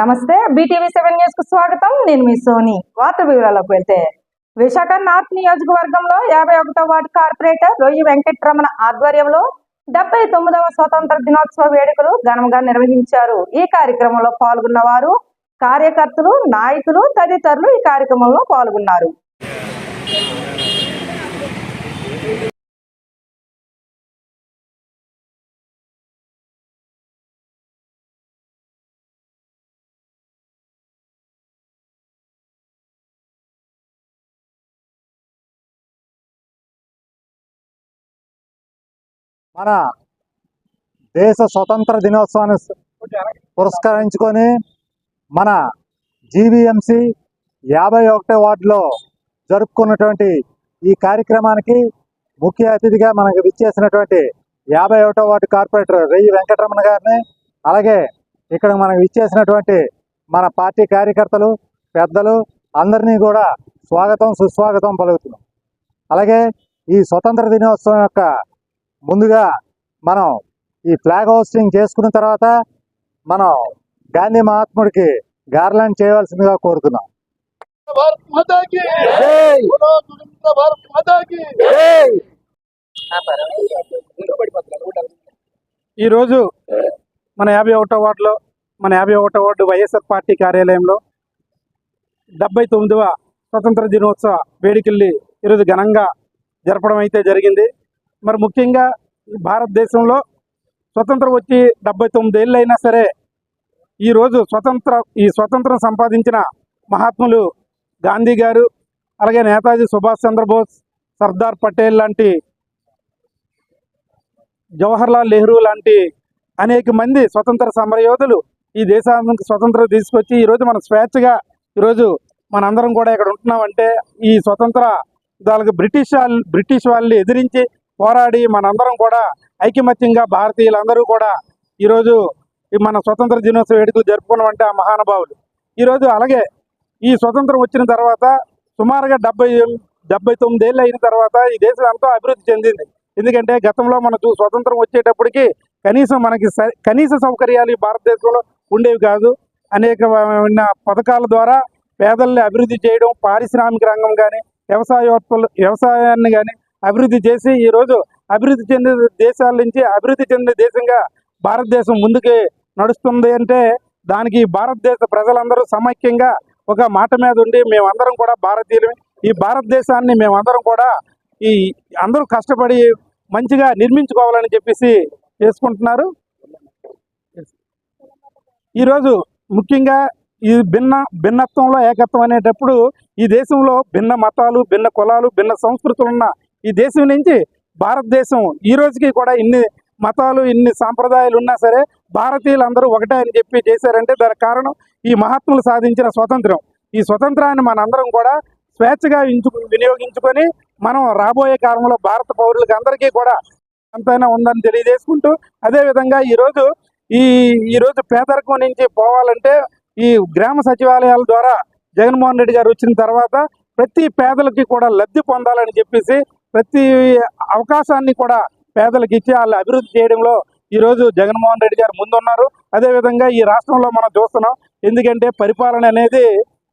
నమస్తే BTV seven న్యూస్కు స్వాగతం. నేను మీ సోని. వార్త వివరాలకు వెళ్తే విశాఖ నార్త్ నియోజకవర్గంలో యాభై ఒకటో వార్డు కార్పొరేటర్ రొయ్యి వెంకటరమణ ఆధ్వర్యంలో డెబ్బై తొమ్మిదవ స్వతంత్ర దినోత్సవ వేడుకలు ఘనంగా నిర్వహించారు. ఈ కార్యక్రమంలో పాల్గొన్న వారు కార్యకర్తలు నాయకులు తదితరులు ఈ కార్యక్రమంలో పాల్గొన్నారు. మన దేశ స్వతంత్ర దినోత్సవాన్ని పురస్కరించుకొని మన జీవీఎంసి యాభై ఒకటో వార్డులో జరుపుకున్నటువంటి ఈ కార్యక్రమానికి ముఖ్య అతిథిగా మనకు విచ్చేసినటువంటి యాభై ఒకటో వార్డు కార్పొరేటర్ రెయ్యి వెంకటరమణ గారిని అలాగే ఇక్కడ మనకు విచ్చేసినటువంటి మన పార్టీ కార్యకర్తలు పెద్దలు అందరినీ కూడా స్వాగతం సుస్వాగతం పలుకుతున్నాం. అలాగే ఈ స్వతంత్ర దినోత్సవం యొక్క ముందుగా మనం ఈ ఫ్లాగ్ హోస్టింగ్ చేసుకున్న తర్వాత మనం గాంధీ మహాత్ముడికి గార్లాండ్ చేయవలసిందిగా కోరుతున్నాం. ఈరోజు మన యాభై ఒకటో వార్డులో మన యాభై ఒకటో వార్డు వైఎస్ఆర్ పార్టీ కార్యాలయంలో డెబ్బై తొమ్మిదవ స్వతంత్ర దినోత్సవ వేడుకల్ని ఈరోజు ఘనంగా జరపడం అయితే జరిగింది. మరి ముఖ్యంగా భారతదేశంలో స్వతంత్రం వచ్చి డెబ్బై తొమ్మిది ఏళ్ళైనా అయినా సరే ఈరోజు స్వతంత్ర ఈ స్వతంత్రం సంపాదించిన మహాత్ములు గాంధీ గారు అలాగే నేతాజీ సుభాష్ చంద్రబోస్ సర్దార్ పటేల్ లాంటి జవహర్లాల్ నెహ్రూ లాంటి అనేక మంది స్వతంత్ర సమరయోధులు ఈ దేశానికి స్వతంత్రం తీసుకొచ్చి ఈరోజు మనం స్వేచ్ఛగా ఈరోజు మనందరం కూడా ఇక్కడ ఉంటున్నామంటే ఈ స్వతంత్ర దానికి బ్రిటిష్ వాళ్ళు బ్రిటిష్ వాళ్ళని ఎదిరించి పోరాడి మనందరం కూడా ఐకమత్యంగా భారతీయులందరూ కూడా ఈరోజు ఈ మన స్వతంత్ర దినోత్సవ వేడుకలు జరుపుకున్నామంటే ఆ మహానుభావులు. ఈరోజు అలాగే ఈ స్వతంత్రం వచ్చిన తర్వాత సుమారుగా డెబ్బై డెబ్బై తొమ్మిదేళ్ళు అయిన తర్వాత ఈ దేశం ఎంతో అభివృద్ధి చెందింది. ఎందుకంటే గతంలో మనకు స్వతంత్రం వచ్చేటప్పటికి కనీసం మనకి స- కనీస సౌకర్యాలు ఈ భారతదేశంలో ఉండేవి కాదు. అనేకమైన పథకాల ద్వారా పేదల్ని అభివృద్ధి చేయడం పారిశ్రామిక రంగం కానీ వ్యవసాయోత్పత్తులు వ్యవసాయాన్ని కానీ అభివృద్ధి చేసి ఈరోజు అభివృద్ధి చెందిన దేశాల నుంచి అభివృద్ధి చెందిన దేశంగా భారతదేశం ముందుకు నడుస్తుంది అంటే దానికి భారతదేశ ప్రజలందరూ సమైక్యంగా ఒక మాట మీద ఉండి మేమందరం కూడా భారతీయులు ఈ భారతదేశాన్ని మేమందరం కూడా ఈ అందరూ కష్టపడి మంచిగా నిర్మించుకోవాలని చెప్పేసి చేసుకుంటున్నారు ఈరోజు ముఖ్యంగా ఈ భిన్న భిన్నత్వంలో ఏకత్వం అనేటప్పుడు ఈ దేశంలో భిన్న మతాలు భిన్న కులాలు భిన్న సంస్కృతులు ఉన్న ఈ దేశం నుంచి భారతదేశం ఈ రోజుకి కూడా ఇన్ని మతాలు ఇన్ని సాంప్రదాయాలు ఉన్నా సరే భారతీయులందరూ ఒకటే అని చెప్పి చేశారంటే దానికి కారణం ఈ మహాత్ములు సాధించిన స్వతంత్రం. ఈ స్వతంత్రాన్ని మనందరం కూడా స్వేచ్ఛగా ఇంచు వినియోగించుకొని మనం రాబోయే కాలంలో భారత పౌరులకి అందరికీ కూడా ఎంతైనా ఉందని తెలియజేసుకుంటూ అదేవిధంగా ఈరోజు ఈ ఈరోజు పేదరికం నుంచి పోవాలంటే ఈ గ్రామ సచివాలయాల ద్వారా జగన్మోహన్ రెడ్డి గారు వచ్చిన తర్వాత ప్రతి పేదలకి కూడా లబ్ధి పొందాలని చెప్పేసి ప్రతి అవకాశాన్ని కూడా పేదలకు ఇచ్చి వాళ్ళు అభివృద్ధి చేయడంలో ఈరోజు జగన్మోహన్ రెడ్డి గారు ముందున్నారు. అదేవిధంగా ఈ రాష్ట్రంలో మనం చూస్తున్నాం. ఎందుకంటే పరిపాలన అనేది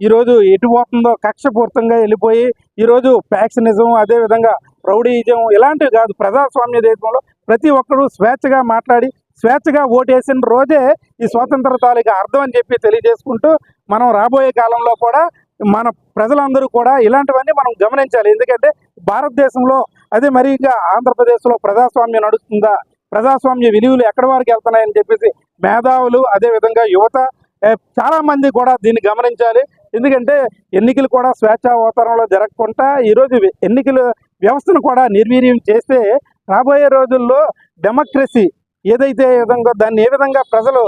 ఈరోజు ఎటు పోతుందో కక్షపూర్తంగా వెళ్ళిపోయి ఈరోజు ఫ్యాక్షనిజం అదేవిధంగా రౌడీయిజం ఇలాంటివి కాదు. ప్రజాస్వామ్య దేశంలో ప్రతి ఒక్కరూ స్వేచ్ఛగా మాట్లాడి స్వేచ్ఛగా ఓటేసిన రోజే ఈ స్వాతంత్ర తాలూకా అర్థం అని చెప్పి తెలియజేసుకుంటూ మనం రాబోయే కాలంలో కూడా మన ప్రజలందరూ కూడా ఇలాంటివన్నీ మనం గమనించాలి. ఎందుకంటే భారతదేశంలో అదే మరి ఇంకా ఆంధ్రప్రదేశ్లో ప్రజాస్వామ్యం నడుస్తుందా? ప్రజాస్వామ్య విలువలు ఎక్కడి వరకు వెళ్తున్నాయని చెప్పేసి మేధావులు అదేవిధంగా యువత చాలామంది కూడా దీన్ని గమనించాలి. ఎందుకంటే ఎన్నికలు కూడా స్వేచ్ఛా జరగకుండా ఈరోజు ఎన్నికల వ్యవస్థను కూడా నిర్వీర్యం చేస్తే రాబోయే రోజుల్లో డెమోక్రసీ ఏదైతే విధంగా దాన్ని ఏ విధంగా ప్రజలు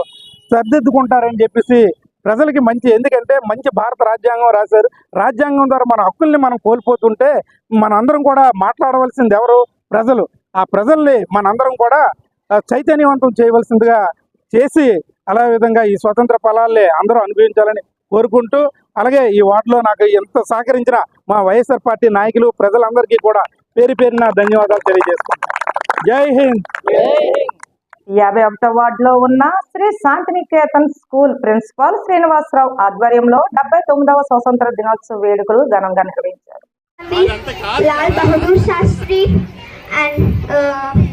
సర్దిద్దుకుంటారని చెప్పేసి ప్రజలకి మంచి ఎందుకంటే మంచి భారత రాజ్యాంగం రాశారు. రాజ్యాంగం ద్వారా మన హక్కుల్ని మనం కోల్పోతుంటే మనందరం కూడా మాట్లాడవలసింది ఎవరు? ప్రజలు. ఆ ప్రజల్ని మనందరం కూడా చైతన్యవంతం చేయవలసిందిగా చేసి అలా విధంగా ఈ స్వతంత్ర ఫలాల్ని అందరూ అనుభవించాలని కోరుకుంటూ అలాగే ఈ వార్డులో నాకు ఎంత సహకరించిన మా వైఎస్ఆర్ పార్టీ నాయకులు ప్రజలందరికీ కూడా పేరు పేరున ధన్యవాదాలు తెలియజేసుకుంటాను జై హింద్! యాభై ఒకటో వార్డులో ఉన్న శ్రీ శాంతినికేతన్ స్కూల్ ప్రిన్సిపాల్ శ్రీనివాసరావు ఆధ్వర్యంలో డెబ్బై తొమ్మిదవ స్వతంత్ర దినోత్సవ వేడుకలు ఘనంగా నిర్వహించారు. Lal Bahadur Shastri and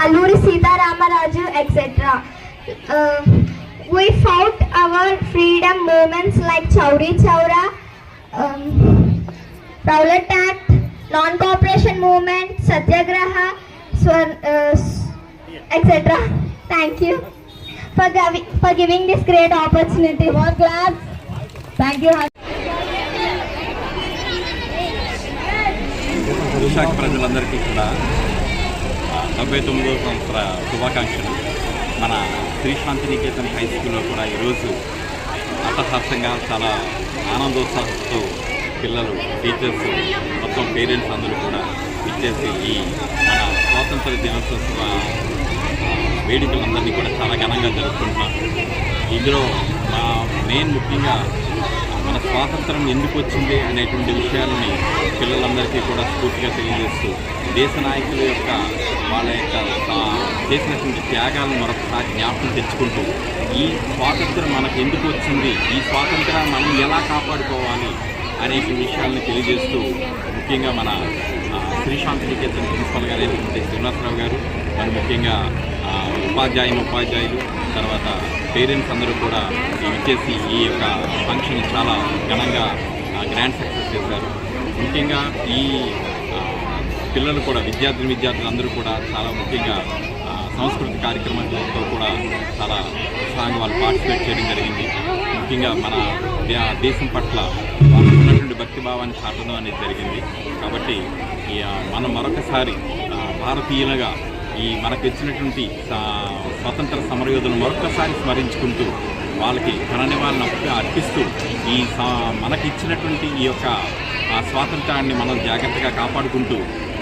Alluri Sitaramaraju etcetera our freedom movements like Chauri Chaura act non cooperation movement satyagraha etcetera Thank you for, gavi- for giving this great opportunity. More class. Thank you. Visakha ప్రజలందరికీ కూడా డెబ్బై తొమ్మిదవ సంవత్సర శుభాకాంక్షలు మన Shri Shantiniketan high స్కూల్లో కూడా ఈరోజు అట్టహాసంగా చాలా ఆనందోత్సాహంతో పిల్లలు టీచర్స్ మొత్తం పేరెంట్స్ అందరూ కూడా ఇచ్చేసి ఈ మన స్వాతంత్ర దినోత్సవ వేడుకలందరినీ కూడా చాలా ఘనంగా జరుపుకుంటున్నాం. ఇందులో మా మెయిన్ ముఖ్యంగా మన స్వాతంత్రం ఎందుకు వచ్చింది అనేటువంటి విషయాలని పిల్లలందరికీ కూడా స్ఫూర్తిగా తెలియజేస్తూ దేశ నాయకుల యొక్క వాళ్ళ యొక్క చేసినటువంటి త్యాగాలను మరొకసారి జ్ఞాపకం తెచ్చుకుంటూ ఈ స్వాతంత్రం మనకు ఎందుకు వచ్చింది? ఈ స్వాతంత్రాన్ని మనం ఎలా కాపాడుకోవాలి అనేక విషయాలను తెలియజేస్తూ ముఖ్యంగా మన శ్రీశాంతి నికేతన్ ప్రిన్సిపల్ గారు అయినటువంటి శ్రీనివాసరావు గారు మరి ముఖ్యంగా ఉపాధ్యాయులు ఉపాధ్యాయులు తర్వాత పేరెంట్స్ అందరూ కూడా ఇచ్చేసి ఈ యొక్క ఫంక్షన్ చాలా ఘనంగా గ్రాండ్ సక్సెస్ చేశారు. ముఖ్యంగా ఈ పిల్లలు కూడా విద్యార్థులు విద్యార్థులు అందరూ కూడా చాలా ముఖ్యంగా సాంస్కృతిక కార్యక్రమాలతో కూడా చాలా ఉత్సాహంగా వాళ్ళు పార్టిసిపేట్ చేయడం జరిగింది. ముఖ్యంగా మన దేశం పట్ల వాళ్ళకు ఉన్నటువంటి భక్తిభావాన్ని చాటడం అనేది జరిగింది. కాబట్టి మనం మరొకసారి భారతీయులుగా ఈ మనకు ఇచ్చినటువంటి స్వతంత్ర సమరయోధులను మరొకసారి స్మరించుకుంటూ వాళ్ళకి ఘన నివాళులు అర్పిస్తూ ఈ సా- మనకి ఇచ్చినటువంటి ఈ యొక్క ఆ స్వాతంత్రాన్ని మనం జాగ్రత్తగా కాపాడుకుంటూ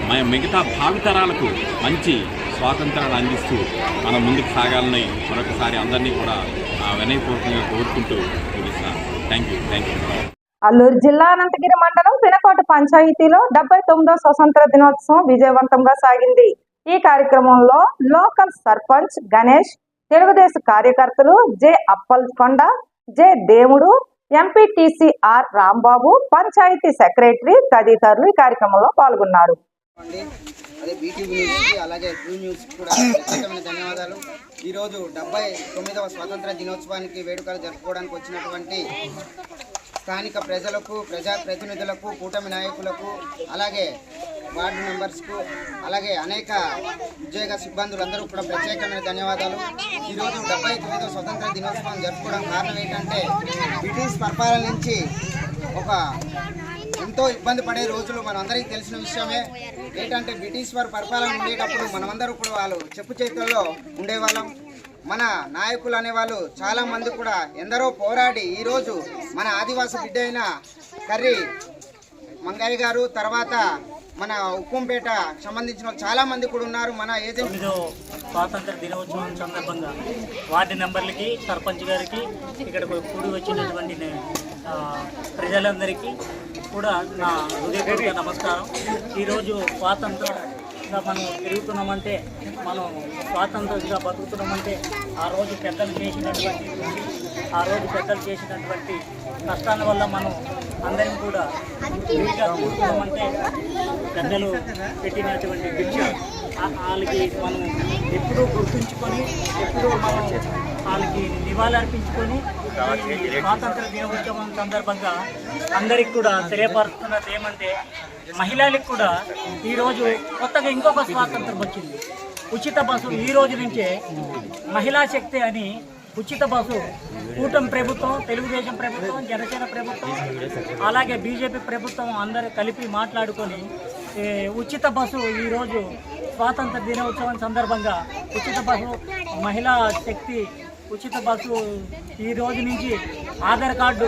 మన మిగతా భావితరాలకు మంచి స్వాతంత్రాన్ని అందిస్తూ మనం ముందుకు సాగాలని మరొకసారి అందరినీ కూడా వినయపూర్వకంగా కోరుకుంటూ చూపిస్తాను thank you thank you Alluri జిల్లా అనంతగిరి మండలం పినకోట పంచాయతీలో డెబ్బై తొమ్మిదో స్వతంత్ర దినోత్సవం విజయవంతంగా సాగింది. ఈ కార్యక్రమంలో లోకల్ సర్పంచ్ గణేష్ తెలుగుదేశం కార్యకర్తలు J Appalakonda J Devudu MPTC R Rambabu panchayat secretary తదితరులు ఈ కార్యక్రమంలో పాల్గొన్నారు. అదే బీటీవీ న్యూస్కి అలాగే ట్రూ న్యూస్కి కూడా ప్రత్యేకమైన ధన్యవాదాలు. ఈరోజు డెబ్బై తొమ్మిదవ స్వాతంత్ర దినోత్సవానికి వేడుకలు జరుపుకోవడానికి వచ్చినటువంటి స్థానిక ప్రజలకు ప్రజా ప్రతినిధులకు కూటమి నాయకులకు అలాగే వార్డు మెంబర్స్కు అలాగే అనేక ఉద్యోగ సిబ్బందులందరూ కూడా ప్రత్యేకమైన ధన్యవాదాలు. ఈరోజు డెబ్బై తొమ్మిదో స్వతంత్ర దినోత్సవం జరుపుకోవడం కారణం ఏంటంటే బ్రిటిష్ పరిపాలన నుంచి ఒక ఎంతో ఇబ్బంది పడే రోజులు మనందరికీ తెలిసిన విషయమే. ఏంటంటే బ్రిటిష్ వారి పరిపాలన ఉండేటప్పుడు మనమందరూ కూడా వాళ్ళు చెప్పు చేతుల్లో ఉండేవాళ్ళం. మన నాయకులు అనేవాళ్ళు చాలా మంది కూడా ఎందరో పోరాడి ఈరోజు మన ఆదివాస బిడ్డ అయిన కర్రీ మంగయ్య గారు తర్వాత మన ఉక్కుంపేట సంబంధించిన చాలా మంది కూడా ఉన్నారు. మన ఏజెంట్ స్వాతంత్ర దినోత్సవం సందర్భంగా వార్డు నెంబర్లకి సర్పంచ్ గారికి ఇక్కడ కూడి వచ్చినటువంటి ప్రజలందరికీ కూడా నా హృదయపూర్వక నమస్కారం. ఈరోజు స్వాతంత్రంగా మనం తిరుగుతున్నామంటే మనం స్వాతంత్రంగా బతుకుతున్నామంటే ఆ రోజు పెద్దలు చేసినటువంటి ఆ రోజు పెద్దలు చేసినటువంటి కష్టాల వల్ల మనం అందరం కూడా ఫ్రీగా కూర్చున్నామంటే పెద్దలు పెట్టినటువంటి భిక్ష వాళ్ళకి మనం ఎప్పుడూ గుర్తుంచుకొని ఎప్పుడూ మనం వాళ్ళకి నివాళి అర్పించుకొని స్వాతంత్ర దినోత్సవం సందర్భంగా అందరికి కూడా తెలియపరుస్తున్నది ఏమంటే మహిళలకు కూడా ఈరోజు కొత్తగా ఇంకొక స్వాతంత్రం వచ్చింది. ఉచిత బస్సు ఈ రోజు నుంచే మహిళా శక్తి అని ఉచిత బస్సు కూటమి ప్రభుత్వం తెలుగుదేశం ప్రభుత్వం జనసేన ప్రభుత్వం అలాగే బీజేపీ ప్రభుత్వం అందరూ కలిపి మాట్లాడుకొని ఉచిత బస్సు ఈరోజు స్వాతంత్ర దినోత్సవం సందర్భంగా ఉచిత బస్సు మహిళా శక్తి ఉచిత బస్సు ఈ రోజు నుంచి Aadhaar card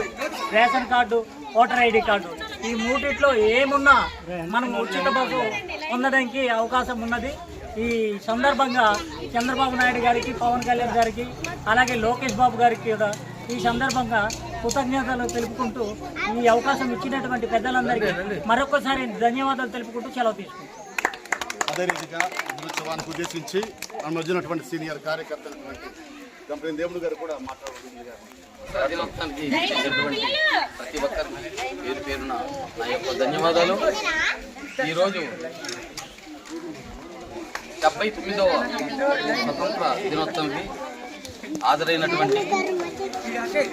ration card voter ID card. ఈ మూటిట్లో ఏమున్నా మనం ఉచిత బస్సు పొందడానికి అవకాశం ఉన్నది. ఈ సందర్భంగా చంద్రబాబు నాయుడు గారికి పవన్ కళ్యాణ్ గారికి అలాగే లోకేష్ బాబు గారికి కూడా ఈ సందర్భంగా కృతజ్ఞతలు తెలుపుకుంటూ ఈ అవకాశం ఇచ్చినటువంటి పెద్దలందరికీ మరొకసారి ధన్యవాదాలు తెలుపుకుంటూ సెలవు తీసుకుంటాం అదే రీతిగా దినోత్సవానికి ఉద్దేశించి వచ్చినటువంటి సీనియర్ కార్యకర్త గంపలేని దేవుడు గారు కూడా మాట్లాడుతుంది ప్రతి ఒక్కరికి పేరు పేరున నా యొక్క ధన్యవాదాలు. ఈరోజు డెబ్బై తొమ్మిదవ స్వతంత్ర దినోత్సవానికి హాజరైనటువంటి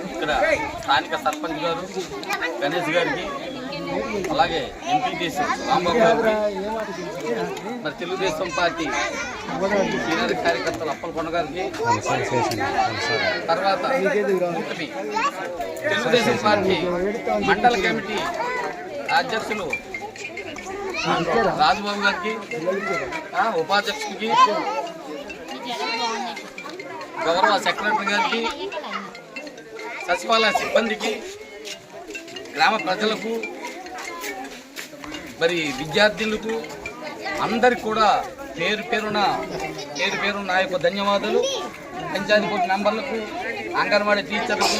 ఇక్కడ స్థానిక సర్పంచ్ గారు గణేష్ గారికి అలాగే ఎంపీటీసీ రాంబాబు మరి తెలుగుదేశం పార్టీ సీనియర్ కార్యకర్తలు అప్పలకొండ గారికి తర్వాత తెలుగుదేశం పార్టీ మండల కమిటీ అధ్యక్షులు రాజబాబు గారికి ఉపాధ్యక్షుడికి గౌరవ సెక్రటరీ గారికి సచివాలయ సిబ్బందికి గ్రామ ప్రజలకు మరి విద్యార్థులకు అందరికి కూడా పేరు పేరున పేరు పేరున నా యొక్క ధన్యవాదాలు. పంచాయతీ బోర్డు మెంబర్లకు అంగన్వాడీ టీచర్లకు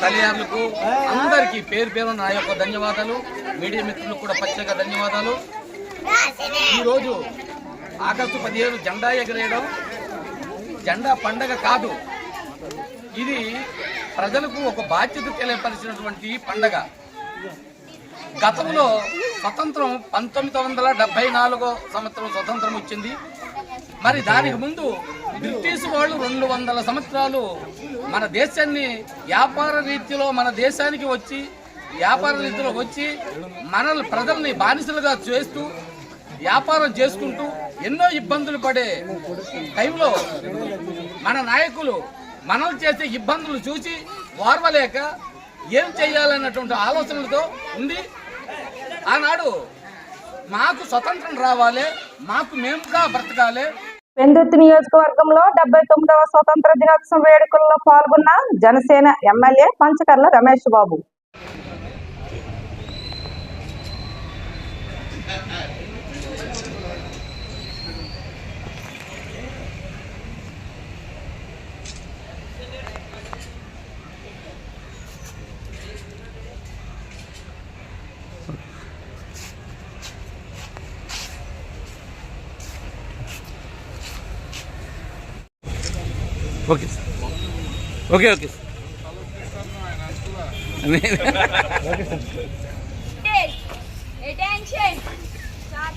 తల్లిదారులకు అందరికీ పేరు పేరున నా యొక్క ధన్యవాదాలు. మీడియా మిత్రులకు కూడా ప్రత్యేక ధన్యవాదాలు. ఈరోజు ఆగస్టు పదిహేను జెండా ఎగరేయడం జెండా పండగ కాదు. ఇది ప్రజలకు ఒక బాధ్యత తెలియపరిచినటువంటి పండగ. గతంలో స్వతంత్రం పంతొమ్మిది వందల డెబ్బై నాలుగో సంవత్సరం స్వతంత్రం వచ్చింది. మరి దానికి ముందు బ్రిటిష్ వాళ్ళు రెండు వందల సంవత్సరాలు మన దేశాన్ని వ్యాపార రీతిలో మన దేశానికి వచ్చి వ్యాపార రీతిలో వచ్చి మన ప్రజల్ని బానిసలుగా చేస్తూ వ్యాపారం చేసుకుంటూ ఎన్నో ఇబ్బందులు పడే టైంలో మన నాయకులు మనం చేసే ఇబ్బందులు చూసి ఓర్వలేక ఏం చేయాలన్నటువంటి ఆలోచనలతో ఉంది. ఆనాడు మాకు స్వతంత్రం రావాలి మాకు మేముగా బ్రతకాలి. పెందుర్తి నియోజకవర్గంలో డెబ్బై తొమ్మిదవ స్వతంత్ర దినోత్సవం వేడుకల్లో పాల్గొన్న Janasena MLA Panchakarla Ramesh Babu. Okay okay okay Attention! Start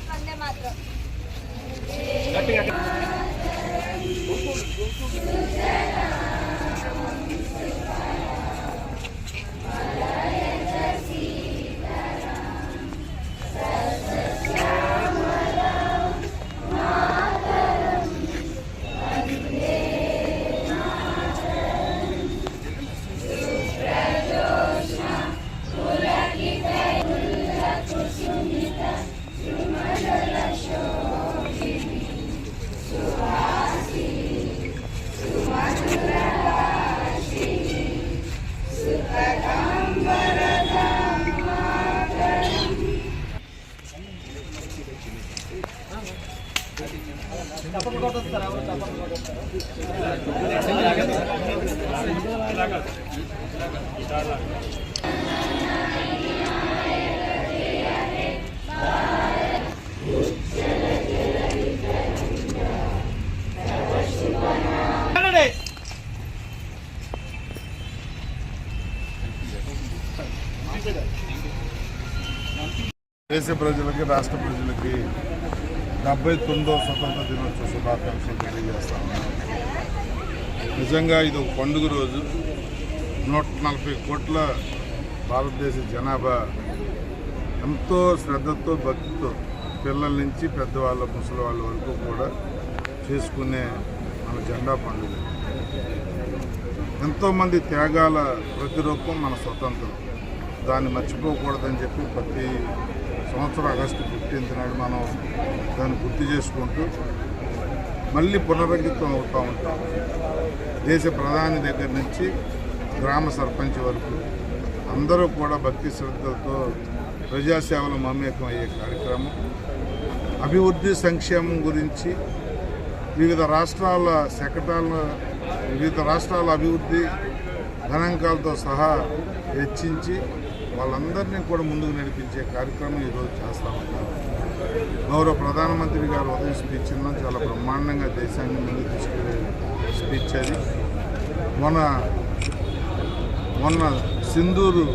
దేశ ప్రజలకి రాష్ట్ర ప్రజలకి డెబ్బై తొమ్మిదో స్వతంత్ర దినోత్సవ శుభాకాంక్షలు తెలియజేస్తా నిజంగా ఇది ఒక పండుగ రోజు. నూట నలభై కోట్ల భారతదేశ జనాభా ఎంతో శ్రద్ధతో భక్తితో పిల్లల నుంచి పెద్దవాళ్ళ ముసలి వాళ్ళ వరకు కూడా చేసుకునే మన జెండా పండుగ. ఎంతోమంది త్యాగాల ప్రతిరూపం మన స్వతంత్రం. దాన్ని మర్చిపోకూడదని చెప్పి ప్రతి సంవత్సరం ఆగస్టు ఫిఫ్టీన్త్ నాడు మనం దాన్ని గుర్తు చేసుకుంటూ మళ్ళీ పునరంకితం అవుతూ ఉంటాం. దేశ ప్రధాని దగ్గర నుంచి గ్రామ సర్పంచ్ వరకు అందరూ కూడా భక్తి శ్రద్ధలతో ప్రజాసేవలు మమేకం అయ్యే కార్యక్రమం. అభివృద్ధి సంక్షేమం గురించి వివిధ రాష్ట్రాల శకటాల వివిధ రాష్ట్రాల అభివృద్ధి గణాంకాలతో సహా హెచ్చించి వాళ్ళందరినీ కూడా ముందుకు నడిపించే కార్యక్రమం ఈరోజు చేస్తా ఉంటారు గౌరవ ప్రధానమంత్రి గారు ఉదయం స్పీచ్ ఇన్నాం చాలా బ్రహ్మాండంగా దేశాన్ని ముందుకు తీసుకెళ్ళే స్పీచ్ అది. మొన్న మొన్న సింధూరు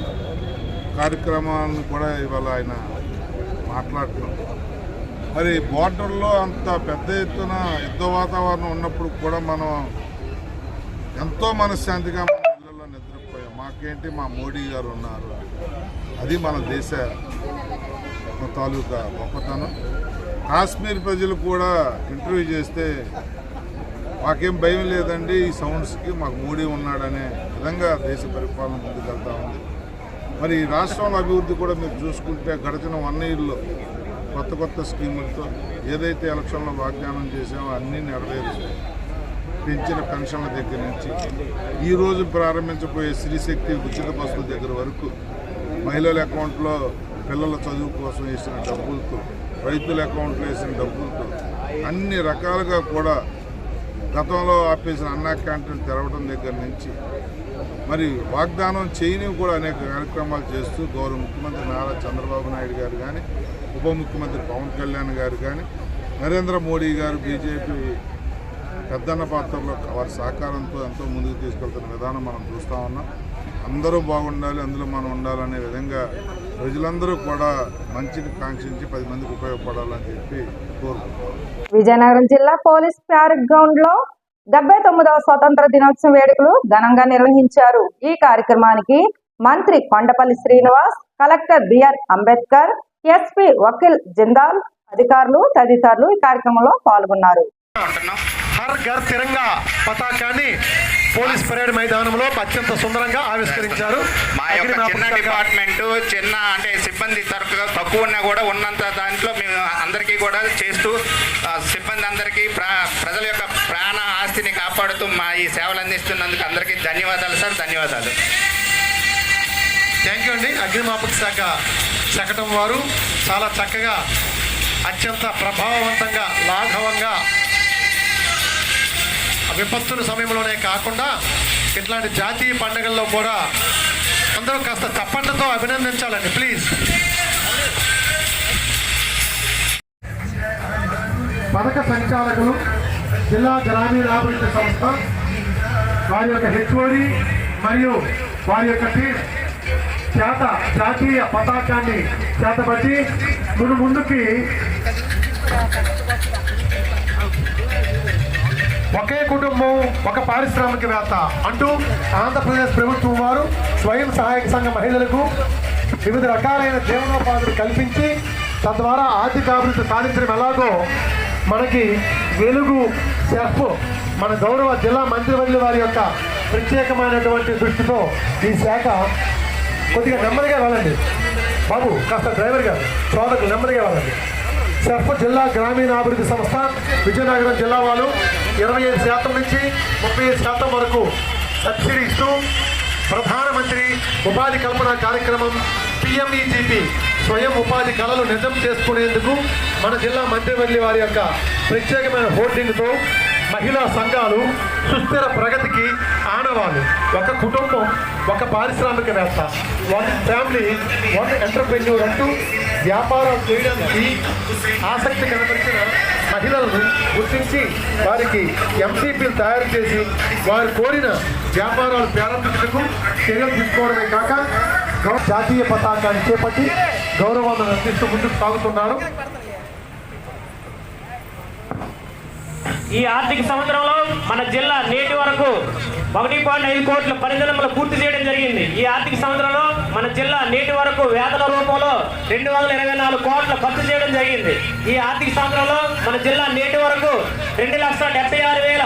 కార్యక్రమాన్ని కూడా ఇవాళ ఆయన మాట్లాడుతున్నాం. మరి బోర్డర్లో అంత పెద్ద ఎత్తున యుద్ధ వాతావరణం ఉన్నప్పుడు కూడా మనం ఎంతో మనశ్శాంతిగా మాకేంటి మా మోడీ గారు ఉన్నారు. అది మన దేశ తాలూకా గొప్పతనం. కాశ్మీర్ ప్రజలు కూడా ఇంటర్వ్యూ చేస్తే మాకేం భయం లేదండి ఈ సౌండ్స్కి మాకు మోడీ ఉన్నాడనే విధంగా దేశ పరిపాలన ముందుకెళ్తా ఉంది. మరి ఈ రాష్ట్రంలో అభివృద్ధి కూడా మీరు చూసుకుంటే గడిచిన వన్ ఇయర్లో కొత్త కొత్త స్కీములతో ఏదైతే ఎలక్షన్లో వాగ్దానం చేసామో అన్నీ నెరవేరుస్తాయి. పెంచిన పెన్షన్ల దగ్గర నుంచి ఈరోజు ప్రారంభించబోయే శ్రీశక్తి ఉచిత బస్సుల దగ్గర వరకు మహిళల అకౌంట్లో పిల్లల చదువు కోసం వేసిన డబ్బులతో రైతుల అకౌంట్లో వేసిన డబ్బులతో అన్ని రకాలుగా కూడా గతంలో ఆపేసిన అన్నా క్యాంటీన్ తెరవడం దగ్గర నుంచి మరి వాగ్దానం చేయని కూడా అనేక కార్యక్రమాలు చేస్తూ గౌరవ ముఖ్యమంత్రి నారా చంద్రబాబు నాయుడు గారు కానీ ఉప ముఖ్యమంత్రి పవన్ కళ్యాణ్ గారు కానీ నరేంద్ర మోడీ గారు బీజేపీ పెద్దన్న పాత్రలో వారి సహకారంతో ఎంతో ముందుకు తీసుకెళ్తున్న విధానం మనం చూస్తూ ఉన్నాం. అందరూ బాగుండాలి అందులో మనం ఉండాలనే విధంగా ప్రజలందరూ కూడా మంచిని కాంక్షించి పది మందికి ఉపయోగపడాలని చెప్పి కోరుకుంటున్నాం. విజయనగరం జిల్లా పోలీస్ ప్యారెడ్ గ్రౌండ్లో డెబ్బై తొమ్మిదవ స్వతంత్ర దినోత్సవ వేడుకలు ఘనంగా నిర్వహించారు. ఈ కార్యక్రమానికి మంత్రి Kondapalli Srinivas collector BR Ambedkar SP Vakeel Jindal అధికారులు తదితరులు ఈ కార్యక్రమంలో పాల్గొన్నారు. హర్ ఘర్ తిరంగా పతాకాన్ని పోలీస్ పరేడ్ మైదానంలో అత్యంత సుందరంగా ఆవిష్కరించారు. మా యొక్క చిన్న డిపార్ట్మెంట్ చిన్న అంటే సిబ్బంది తరచుగా తక్కువ ఉన్నా కూడా ఉన్నంత దాంట్లో మేము అందరికీ కూడా చేస్తూ సిబ్బంది అందరికీ ప్రా ప్రజల యొక్క ప్రాణ ఆస్తిని కాపాడుతూ మా ఈ సేవలు అందిస్తున్నందుకు అందరికీ ధన్యవాదాలు సార్ ధన్యవాదాలు. థ్యాంక్ యూ అండి. అగ్నిమాపక శాఖ శకటం వారు చాలా చక్కగా అత్యంత ప్రభావవంతంగా లాఘవంగా విపత్తుల సమయంలోనే కాకుండా ఇట్లాంటి జాతీయ పండుగల్లో కూడా అందరూ కాస్త చప్పట్లతో అభినందించాలండి ప్లీజ్. పథక సంచాలకులు జిల్లా గ్రామీణాభివృద్ధి సంస్థ వారి యొక్క హెచ్ఓడి మరియు వారి యొక్క టీం చేత జాతీయ పతాకాన్ని చేతబట్టి ముందు ముందుకి ఒకే కుటుంబం ఒక పారిశ్రామికవేత్త అంటూ ఆంధ్రప్రదేశ్ ప్రభుత్వం వారు స్వయం సహాయక సంఘ మహిళలకు వివిధ రకాలైన జీవనోపాధులు కల్పించి తద్వారా ఆర్థికాభివృద్ధి సాధించడం ఎలాగో మనకి వెలుగు సెఫ్ మన గౌరవ జిల్లా మంత్రివర్యుల వారి యొక్క ప్రత్యేకమైనటువంటి దృష్టితో ఈ శాఖ కొద్దిగా నెమ్మదిగా వెళ్ళండి. బాబు కాస్త డ్రైవర్ గారు సోదరులు నెమ్మదిగా వెళ్ళండి. సెర్ఫ్ జిల్లా గ్రామీణాభివృద్ధి సంస్థ విజయనగరం జిల్లా వాళ్ళు ఇరవై ఐదు శాతం నుంచి ముప్పై ఐదు శాతం వరకు సబ్సిడీ ఇస్తూ ప్రధానమంత్రి ఉపాధి కల్పన కార్యక్రమం పిఎంఈజీపీ స్వయం ఉపాధి కళలు నిజం చేసుకునేందుకు మన జిల్లా మంత్రివర్లి వారి యొక్క ప్రత్యేకమైన హోర్డింగ్తో మహిళా సంఘాలు సుస్థిర ప్రగతికి ఆనవాళ్ళు. ఒక కుటుంబం ఒక పారిశ్రామికవేత్త వన్ ఫ్యామిలీ వన్ ఎంటర్ప్రెన్యూర్ అంటూ వ్యాపారం చేయడానికి ఆసక్తి కనబరిచిన మహిళలను గుర్తించి వారికి ఎంసీపీలు తయారు చేసి వారు కోరిన వ్యాపారాలు ప్రారంభించడానికి చర్యలు తీసుకోవడమే కాక జాతీయ పతాకాన్ని చేపట్టి గౌరవాలను అందిస్తూ ముందుకు సాగుతున్నారు ఈ ఆర్థిక సంవత్సరంలో మన జిల్లా నేటి వరకు ఒకటి పాయింట్ ఐదు కోట్ల పరిగణనలు పూర్తి చేయడం జరిగింది. ఈ ఆర్థిక సంవత్సరంలో మన జిల్లా నేటి వరకు వేతన రూపంలో రెండు వందల ఇరవై నాలుగు కోట్ల ఖర్చు చేయడం జరిగింది. ఈ ఆర్థిక సంవత్సరంలో మన జిల్లా నేటి వరకు రెండు లక్షల డెబ్బై ఆరు వేల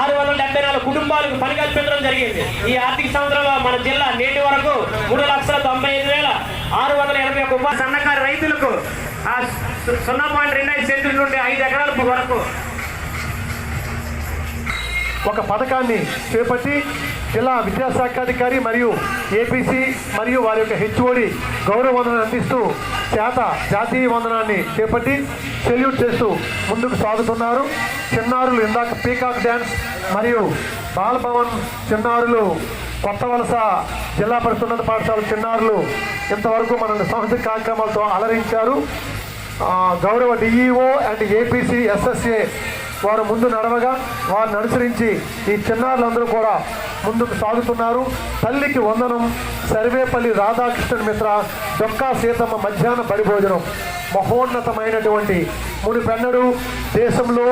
ఆరు వందల డెబ్బై నాలుగు కుటుంబాలకు పని కల్పించడం జరిగింది. ఈ ఆర్థిక సంవత్సరంలో మన జిల్లా నేటి వరకు మూడు లక్షల తొంభై ఐదు వేల ఆరు వందల ఎనభై ఒక సన్నకారు రైతులకు సున్నా పాయింట్ రెండు ఐదు సెంట్ల నుండి ఐదు ఎకరాల వరకు ఒక పథకాన్ని చేపట్టి జిల్లా విద్యాశాఖాధికారి మరియు ఏపీసీ మరియు వారి యొక్క హెచ్ఓడి గౌరవ వందనాన్ని అందిస్తూ చేత జాతీయ వందనాన్ని చేపట్టి సెల్యూట్ చేస్తూ ముందుకు సాగుతున్నారు. చిన్నారులు ఇందాక పీకాక్ డ్యాన్స్ మరియు బాలభవన్ చిన్నారులు కొత్త వలస జిల్లా పరిషత్ పాఠశాల చిన్నారులు ఇంతవరకు మనల్ని సాంస్కృతిక కార్యక్రమాలతో అలరించారు. గౌరవ డిఈఓ అండ్ ఏపీసీ ఎస్ఎస్ఏ వారు ముందు నడవగా వారిని అనుసరించి ఈ చిన్నారులందరూ కూడా ముందుకు సాగుతున్నారు. తల్లికి వందనం సర్వేపల్లి రాధాకృష్ణన్ మిత్ర డొక్కా సీతమ్మ మధ్యాహ్న పరిభోజనం మహోన్నతమైనటువంటి మునిపెన్నడు దేశంలో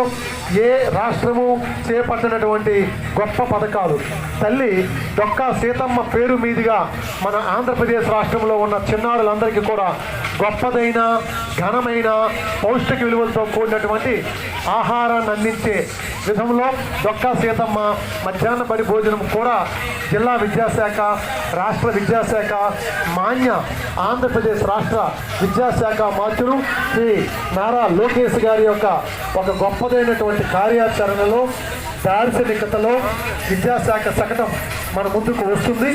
ఏ రాష్ట్రము చేపట్టినటువంటి గొప్ప పథకాలు? తల్లి డొక్కా సీతమ్మ పేరు మీదుగా మన ఆంధ్రప్రదేశ్ రాష్ట్రంలో ఉన్న చిన్నారులందరికీ కూడా గొప్పదైన ఘనమైన పౌష్టిక విలువలతో కూడినటువంటి ఆహారాన్ని అందించే విధంలో డొక్కా సీతమ్మ మధ్యాహ్న బడి భోజనం కూడా జిల్లా విద్యాశాఖ రాష్ట్ర విద్యాశాఖ మాన్య ఆంధ్రప్రదేశ్ రాష్ట్ర విద్యాశాఖ మంత్రులు శ్రీ నారా లోకేష్ గారి యొక్క ఒక గొప్పదైనటువంటి కార్యాచరణలో దార్శనికతలో విద్యాశాఖ శకటం మన ముందుకు వస్తుంది.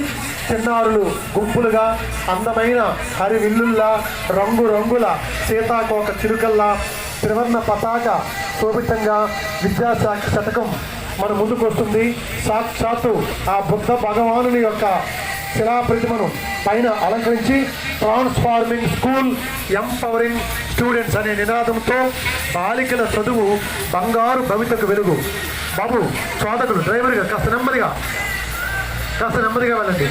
చిన్నారులు గుంపులుగా అందమైన హరివిల్లుల్లా రంగు రంగుల సీతాకోక చిలుకల్లా త్రివర్ణ పతాక శోభితంగా విద్యాశాఖ శతకం మన ముందుకు వస్తుంది. సాక్షాత్తు ఆ బుద్ధ భగవానుని యొక్క శిలాప్రతిమను పైన అలంకరించి ట్రాన్స్ఫార్మింగ్ స్కూల్ ఎంపవరింగ్ స్టూడెంట్స్ అనే నినాదంతో బాలికల చదువు బంగారు భవితకు వెలుగు. బాబు చోదకులు డ్రైవర్గా కాస్త నెమ్మదిగా కాస్త నెమ్మదిగా వెళ్ళండి.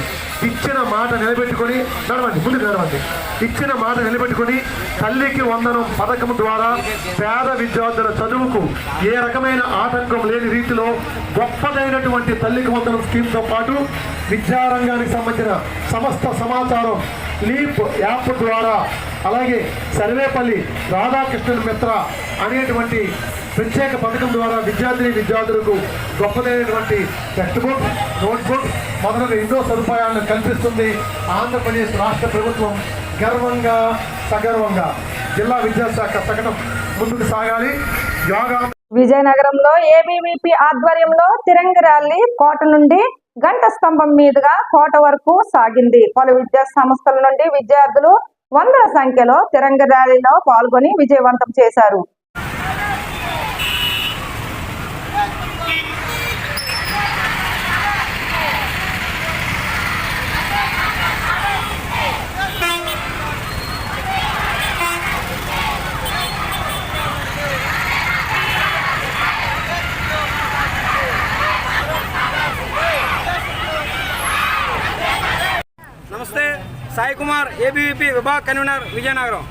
ఇచ్చిన మాట నిలబెట్టుకొని నడవండి ముందుకు నడవండి. ఇచ్చిన మాట నిలబెట్టుకొని తల్లికి వందనం పథకం ద్వారా పేద విద్యార్థుల చదువుకు ఏ రకమైన ఆటంకం లేని రీతిలో గొప్పదైనటువంటి తల్లికి వందనం స్కీమ్తో పాటు విద్యారంగానికి సంబంధించిన సమస్త సమాచారం లీప్ యాప్ ద్వారా అలాగే సర్వేపల్లి రాధాకృష్ణన్ మిత్ర అనేటువంటి ప్రత్యేక పథకం ద్వారా విద్యార్థిని విద్యార్థులకు గొప్పదైనటువంటి టెక్స్ట్ బుక్ నోట్బుక్ మొదలైన ఎన్నో సదుపాయాలను కల్పిస్తుంది ఆంధ్రప్రదేశ్ రాష్ట్ర ప్రభుత్వం. గర్వంగా సగర్వంగా జిల్లా విద్యాశాఖ సగటం ముందుకు సాగాలి. యోగా విజయనగరంలో ఏబీవీపీ ఆధ్వర్యంలో తిరంగ ర్యాలీ కోట నుండి గంట స్తంభం మీదుగా కోట వరకు సాగింది. పలు విద్యా సంస్థల నుండి విద్యార్థులు వందల సంఖ్యలో తిరంగ ర్యాలీలో పాల్గొని విజయవంతం చేశారు నమస్తే సాయి కుమార్ ఏబీవీపీ విభాగ్ కన్వీనర్ విజయనగరం.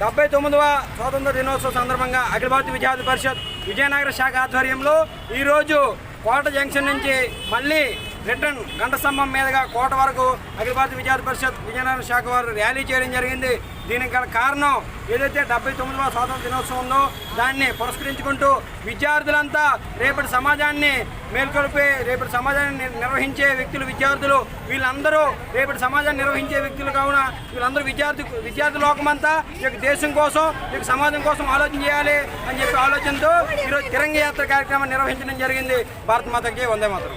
డెబ్బై తొమ్మిదవ స్వాతంత్ర దినోత్సవ సందర్భంగా అఖిల భారతీయ విద్యార్థి పరిషత్ విజయనగర శాఖ ఆధ్వర్యంలో ఈరోజు కోట జంక్షన్ నుంచి మళ్ళీ రిటర్న్ గంటస్తంభం మీదుగా కోట వరకు అఖిల భారత విద్యార్థి పరిషత్ విజయనగర శాఖ వారు ర్యాలీ చేయడం జరిగింది. దీనికి గల కారణం ఏదైతే డెబ్బై తొమ్మిదవ స్వాతంత్ర దినోత్సవం ఉందో దాన్ని పురస్కరించుకుంటూ విద్యార్థులంతా రేపటి సమాజాన్ని మేల్కొల్పే రేపటి సమాజాన్ని నిర్వహించే వ్యక్తులు విద్యార్థులు. వీళ్ళందరూ రేపటి సమాజాన్ని నిర్వహించే వ్యక్తులు కావున వీళ్ళందరూ విద్యార్థి విద్యార్థి లోకమంతా ఈ యొక్క దేశం కోసం ఈ సమాజం కోసం ఆలోచన చేయాలి అని చెప్పి ఆలోచనతో ఈరోజు తిరంగ యాత్ర కార్యక్రమం నిర్వహించడం జరిగింది. భారత మాతకి వందే మాత్రం.